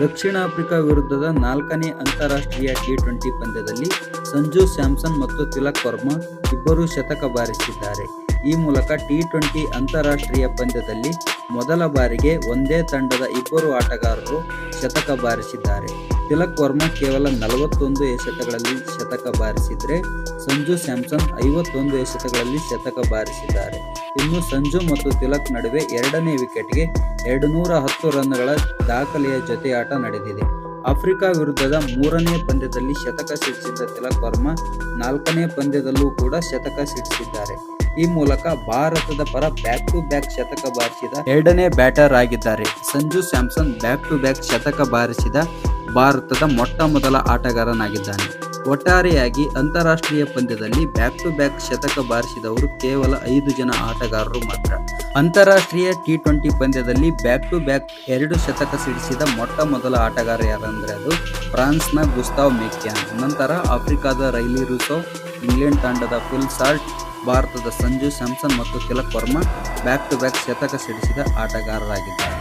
ದಕ್ಷಿಣ Africa ವಿರುದ್ಧದ ನಾಲ್ಕನೇ ಅಂತಾರಾಷ್ಟ್ರೀಯ ಟಿ ಟ್ವೆಂಟಿ ಪಂದ್ಯದಲ್ಲಿ ಸಂಜು ಸ್ಯಾಮ್ಸನ್ ಮತ್ತು ತಿಲಕ್ ವರ್ಮಾ ಇಬ್ಬರೂ ಶತಕ ಬಾರಿಸಿದ್ದಾರೆ. ಈ ಮೂಲಕ ಟಿ ಟ್ವೆಂಟಿ ಅಂತಾರಾಷ್ಟ್ರೀಯ ಪಂದ್ಯದಲ್ಲಿ ಮೊದಲ ಬಾರಿಗೆ ಒಂದೇ ತಂಡದ ಇಬ್ಬರು ಆಟಗಾರರು ಶತಕ ಬಾರಿಸಿದ್ದಾರೆ. ತಿಲಕ್ ವರ್ಮಾ ಕೇವಲ ನಲವತ್ತೊಂದು ಎಸೆತಗಳಲ್ಲಿ ಶತಕ ಬಾರಿಸಿದರೆ ಸಂಜು ಸ್ಯಾಮ್ಸನ್ ಐವತ್ತೊಂದು ಎಸೆತಗಳಲ್ಲಿ ಶತಕ ಬಾರಿಸಿದ್ದಾರೆ. ಇನ್ನು ಸಂಜು ಮತ್ತು ತಿಲಕ್ ನಡುವೆ ಎರಡನೇ ವಿಕೆಟ್ಗೆ ಎರಡು ನೂರ ಹತ್ತು ರನ್ಗಳ ದಾಖಲೆಯ ಜೊತೆಯಾಟ ನಡೆದಿದೆ. ಆಫ್ರಿಕಾ ವಿರುದ್ಧದ ಮೂರನೇ ಪಂದ್ಯದಲ್ಲಿ ಶತಕ ಸಿಡಿಸಿದ್ದ ತಿಲಕ್ ವರ್ಮಾ ನಾಲ್ಕನೇ ಪಂದ್ಯದಲ್ಲೂ ಕೂಡ ಶತಕ ಸಿಡಿಸಿದ್ದಾರೆ. ಈ ಮೂಲಕ ಭಾರತದ ಪರ ಬ್ಯಾಕ್ ಟು ಬ್ಯಾಕ್ ಶತಕ ಬಾರಿಸಿದ ಎರಡನೇ ಬ್ಯಾಟರ್ ಆಗಿದ್ದಾರೆ. Sanju Samson back to back ಶತಕ ಬಾರಿಸಿದ ಭಾರತದ ಮೊಟ್ಟ ಮೊದಲ ಆಟಗಾರನಾಗಿದ್ದಾನೆ. ಒಟ್ಟಾರೆಯಾಗಿ ಅಂತಾರಾಷ್ಟ್ರೀಯ ಪಂದ್ಯದಲ್ಲಿ ಬ್ಯಾಕ್ ಟು ಬ್ಯಾಕ್ ಶತಕ ಬಾರಿಸಿದವರು ಕೇವಲ ಐದು ಜನ ಆಟಗಾರರು ಮಾತ್ರ. ಅಂತಾರಾಷ್ಟ್ರೀಯ ಟಿ ಟ್ವೆಂಟಿ ಪಂದ್ಯದಲ್ಲಿ ಬ್ಯಾಕ್ ಟು ಬ್ಯಾಕ್ ಎರಡು ಶತಕ ಸಿಡಿಸಿದ ಮೊಟ್ಟ ಮೊದಲ ಆಟಗಾರ ಯಾರಂದ್ರೆ ಅದು ಫ್ರಾನ್ಸ್ನ ಗುಸ್ತಾವ್ ಮೆಕ್ಯಾನ್. ನಂತರ ಆಫ್ರಿಕಾದ ರೈಲಿ ರುಸೋ, ಇಂಗ್ಲೆಂಡ್ ತಂಡದ ಫುಲ್ ಸಾಲ್ಟ್, ಭಾರತದ ಸಂಜು ಸ್ಯಾಮ್ಸನ್ ಮತ್ತು Tilak Varma back to back ಶತಕ ಸಿಡಿಸಿದ ಆಟಗಾರರಾಗಿದ್ದಾರೆ.